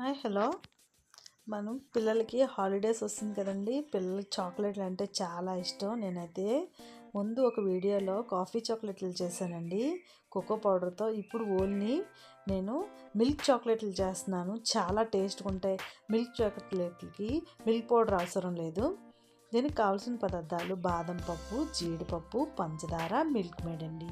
Hi hello. మనం పిల్లలకి holidays వస్తుంది కదండి. పిల్లలకి చాక్లెట్లు అంటే చాలా ఇష్టం. నేనైతే ముందు ఒక వీడియోలో కాఫీ చాక్లెట్లు చేశానండి. కోకో పౌడర్తో ఇప్పుడు ఓన్లీ నేను మిల్క్ చాక్లెట్లు చేస్తున్నాను. చాలా టేస్ట్గా ఉంటాయి. మిల్క్ చాక్లెట్లకి మిల్క్ పౌడర్ అవసరం లేదు. దీనికి కావాల్సిన పదార్థాలు బాదం పప్పు జీడిపప్పు పంచదార మిల్క్ మేడ్ అండి.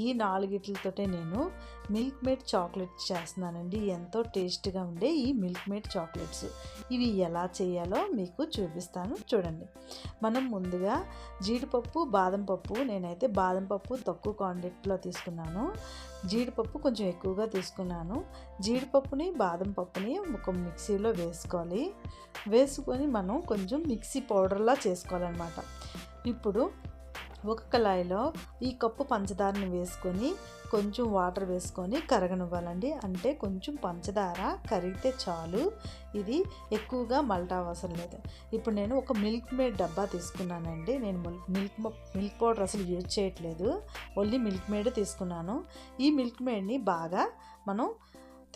ఈ నాలుగిట్లతోటే నేను మిల్క్ మేడ్ చాక్లెట్స్ చేస్తున్నానండి. ఎంతో టేస్ట్గా ఉండే ఈ మిల్క్ మేడ్ చాక్లెట్స్ ఇవి ఎలా చేయాలో మీకు చూపిస్తాను. చూడండి. మనం ముందుగా జీడిపప్పు బాదం పప్పు నేనైతే బాదం పప్పు తక్కువ క్వాంటిటీలో తీసుకున్నాను. జీడిపప్పు కొంచెం ఎక్కువగా తీసుకున్నాను. జీడిపప్పుని బాదం పప్పుని ఒక మిక్సీలో వేసుకోవాలి. వేసుకొని మనం కొంచెం మిక్సీ పౌడర్లా చేసుకోవాలన్నమాట. ఇప్పుడు ఒక కళాయిలో ఈ కప్పు పంచదారని వేసుకొని కొంచెం వాటర్ వేసుకొని కరగనివ్వాలండి. అంటే కొంచెం పంచదార కరిగితే చాలు. ఇది ఎక్కువగా మల్టా అవసరం లేదు. ఇప్పుడు నేను ఒక మిల్క్ మేడ్ డబ్బా తీసుకున్నానండి. నేను మిల్క్ మిల్క్ పౌడర్ అసలు యూజ్ చేయట్లేదు. ఓన్లీ మిల్క్ మేడ్ తీసుకున్నాను. ఈ మిల్క్ మేడ్ని బాగా మనం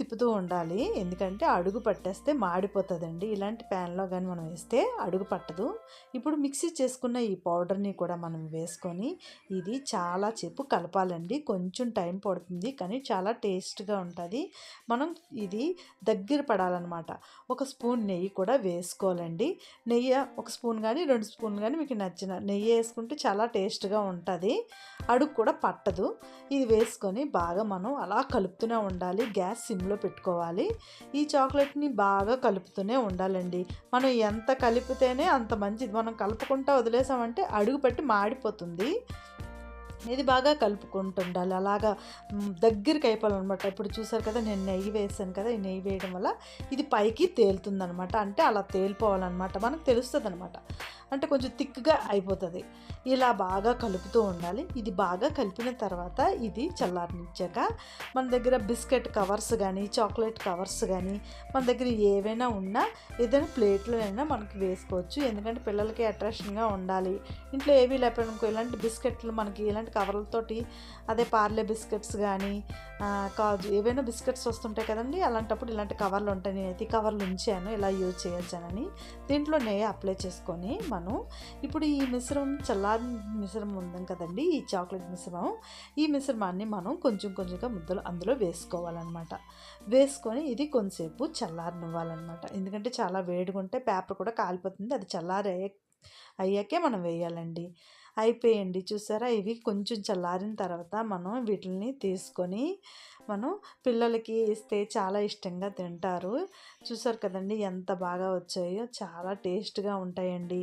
తిప్పుతూ ఉండాలి. ఎందుకంటే అడుగు పట్టేస్తే మాడిపోతుందండి. ఇలాంటి ప్యాన్లో కానీ మనం వేస్తే అడుగు పట్టదు. ఇప్పుడు మిక్సీ చేసుకున్న ఈ పౌడర్ని కూడా మనం వేసుకొని ఇది చాలా చెప్పు కలపాలండి. కొంచెం టైం పడుతుంది కానీ చాలా టేస్ట్గా ఉంటుంది. మనం ఇది దగ్గర పడాలన్నమాట. ఒక స్పూన్ నెయ్యి కూడా వేసుకోవాలండి. నెయ్యి ఒక స్పూన్ కానీ రెండు స్పూన్ కానీ మీకు నచ్చిన నెయ్యి వేసుకుంటే చాలా టేస్ట్గా ఉంటుంది. అడుగు కూడా పట్టదు. ఇది వేసుకొని బాగా మనం అలా కలుపుతూనే ఉండాలి. గ్యాస్ సిమ్లో సిమ్లో పెట్టుకోవాలి. ఈ చాక్లెట్ని బాగా కలుపుతూనే ఉండాలండి. మనం ఎంత కలిపితేనే అంత మంచిది. మనం కలుపుకుంటా వదిలేసామంటే అడుగు పెట్టి మాడిపోతుంది. ఇది బాగా కలుపుకుంటుండాలి. అలాగా దగ్గరికి అయిపోవాలన్నమాట. ఇప్పుడు చూసారు కదా నేను నెయ్యి వేసాను కదా ఈ నెయ్యి వేయడం వల్ల ఇది పైకి తేలుతుందనమాట అంటే అలా తేలిపోవాలన్నమాట. మనకు తెలుస్తుంది అనమాట అంటే కొంచెం థిక్గా అయిపోతుంది. ఇలా బాగా కలుపుతూ ఉండాలి. ఇది బాగా కలిపిన తర్వాత ఇది చల్లారనిచ్చాక మన దగ్గర బిస్కెట్ కవర్స్ కానీ చాక్లెట్ కవర్స్ కానీ మన దగ్గర ఏవైనా ఉన్నా ఏదైనా ప్లేట్లోనైనా మనకి వేసుకోవచ్చు. ఎందుకంటే పిల్లలకి అట్రాక్షన్గా ఉండాలి. ఇంట్లో ఏవి లేకపోయినా ఇలాంటి బిస్కెట్లు మనకి ఇలాంటి కవర్లతోటి అదే పార్లే బిస్కెట్స్ కానీ కాజు ఏవైనా బిస్కెట్స్ వస్తుంటాయి కదండి. అలాంటప్పుడు ఇలాంటి కవర్లు ఉంటాయి. నేనైతే కవర్లు ఉంచాను. ఇలా యూజ్ చేయొచ్చానని దీంట్లో నెయ్యి అప్లై చేసుకొని మనం ఇప్పుడు ఈ మిశ్రమం చల్లారి మిశ్రమం ఉందాం కదండి ఈ చాక్లెట్ మిశ్రమం. ఈ మిశ్రమాన్ని మనం కొంచెం కొంచెంగా ముద్దలు అందులో వేసుకోవాలన్నమాట. వేసుకొని ఇది కొంతసేపు చల్లారనివ్వాలన్నమాట. ఎందుకంటే చాలా వేడిగా ఉంటే పేపర్ కూడా కాలిపోతుంది. అది చల్లారే అయ్యాకే మనం వేయాలండి. అయిపోయండి. చూసారా? ఇవి కొంచెం చల్లారిన తర్వాత మనం వీటిని తీసుకొని మనం పిల్లలకి ఇస్తే చాలా ఇష్టంగా తింటారు. చూసారు కదండి? ఎంత బాగా వచ్చాయో చాలా టేస్ట్గా ఉంటాయండి.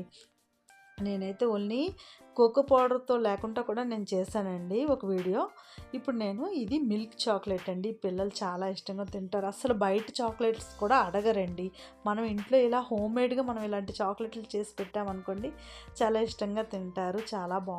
నేనైతే ఓన్లీ కోకో పౌడర్తో లేకుండా కూడా నేను చేశానండి ఒక వీడియో. ఇప్పుడు నేను ఇది మిల్క్ చాక్లెట్ అండి. పిల్లలు చాలా ఇష్టంగా తింటారు. అసలు బయట చాక్లెట్స్ కూడా అడగరండి. మనం ఇంట్లో ఇలా హోమ్ మేడ్గా మనం ఇలాంటి చాక్లెట్లు చేసి పెట్టామనుకోండి చాలా ఇష్టంగా తింటారు. చాలా బాగుంది